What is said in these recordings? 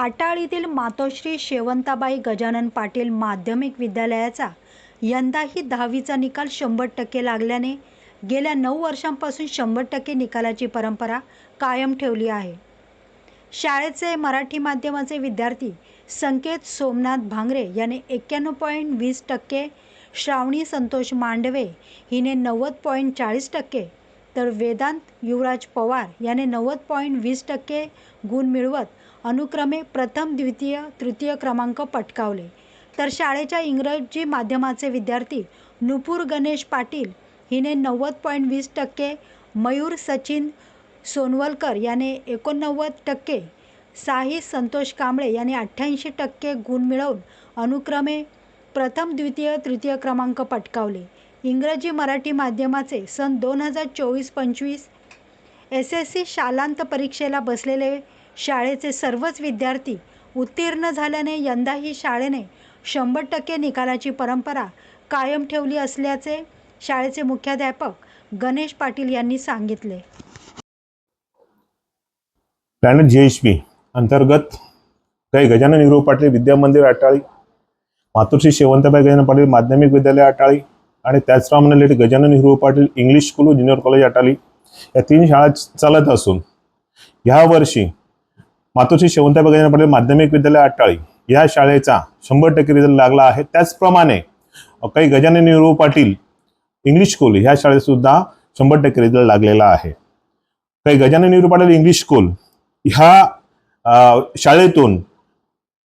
आटाळीतील मातोश्री शेवंताबाई गजानन पाटील माध्यमिक विद्यालयाचा यंदाही दहावीचा निकाल शंभर टक्के लागल्याने गेल्या नऊ वर्षांपासून शंभर टक्के निकालाची परंपरा कायम ठेवली आहे. शाळेचे मराठी माध्यमाचे विद्यार्थी संकेत सोमनाथ भांगरे याने एक्क्याण्णव पॉईंट वीस टक्के श्रावणी संतोष मांडवे हिने नव्वद पॉईंट चाळीस टक्के तर वेदांत युवराज पवार याने नव्वद पॉईंट वीस टक्के गुण मिळवत अनुक्रमे प्रथम द्वितीय तृतीय क्रमांक पटकावले. तर शाळेच्या इंग्रजी माध्यमाचे विद्यार्थी नुपूर गणेश पाटील हिने नव्वद पॉईंट वीस टक्के मयूर सचिन सोनवलकर याने एकोणनव्वद टक्के साही संतोष कांबळे यांनी अठ्ठ्याऐंशी टक्के गुण मिळवून अनुक्रमे प्रथम द्वितीय तृतीय क्रमांक पटकावले. इंग्रजी मराठी माध्यमाचे सन दोन हजार चोवीस पंचवीस एस एस सी शालांत परीक्षेला बसलेले शाळेचे सर्वच विद्यार्थी उत्तीर्ण झाल्याने यंदाही शाळेने शंभर टक्के निकालाची परंपरा कायम ठेवली असल्याचे शाळेचे मुख्याध्यापक गणेश पाटील यांनी सांगितले. प्लॅनेट जी एच पी अंतर्गत काही गजानन निरू पाटील विद्या मंदिर अटाळी मातोश्री शेवंतबाई गजानन पाटील माध्यमिक विद्यालय अटाळी आणि त्याचप्रमाणे late Gajanan Hiro Patil English school व ज्युनियर कॉलेज अटाली या तीन शाळा चालत असून ह्या वर्षी मातोश्री शेवंतबाई गजानन पाटील माध्यमिक विद्यालय अटाळी या शाळेचा शंभर टक्के रिझल्ट लागला आहे. त्याचप्रमाणे काही गजानन हिरो पाटील इंग्लिश स्कूल ह्या शाळेत सुद्धा शंभर टक्के रिझल्ट लागलेला आहे. काही गजानन हिरो पाटील इंग्लिश स्कूल ह्या शाळेतून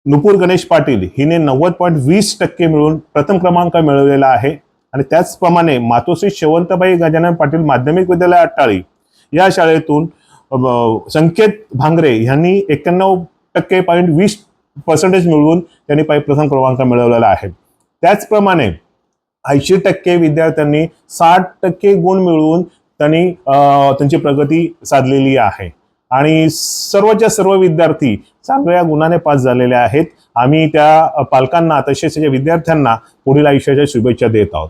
नुपूर गणेश पाटील हिने नव्वद पॉईंट वीस टक्के मिळून प्रथम क्रमांक मिळवलेला आहे. आणि त्याचप्रमाणे मातोश्री शेवंतबाई गजानन पाटील माध्यमिक विद्यालय अट्टाळी या शाळेतून संकेत भांगरे यांनी एक्क्याण्णव टक्के पॉईंट वीस पर्सेंटेज मिळवून त्यांनी पाय प्रथम क्रमांक मिळवलेला आहे. त्याचप्रमाणे ऐंशी टक्के विद्यार्थ्यांनी साठ टक्के गुण मिळवून त्यांनी त्यांची प्रगती साधलेली आहे. आणि सर्वच्या सर्व विद्यार्थी चांगल्या गुणाने पास झालेले आहेत. आम्ही त्या पालकांना तसेच त्याच्या विद्यार्थ्यांना पुढील आयुष्याच्या शुभेच्छा देत आहोत.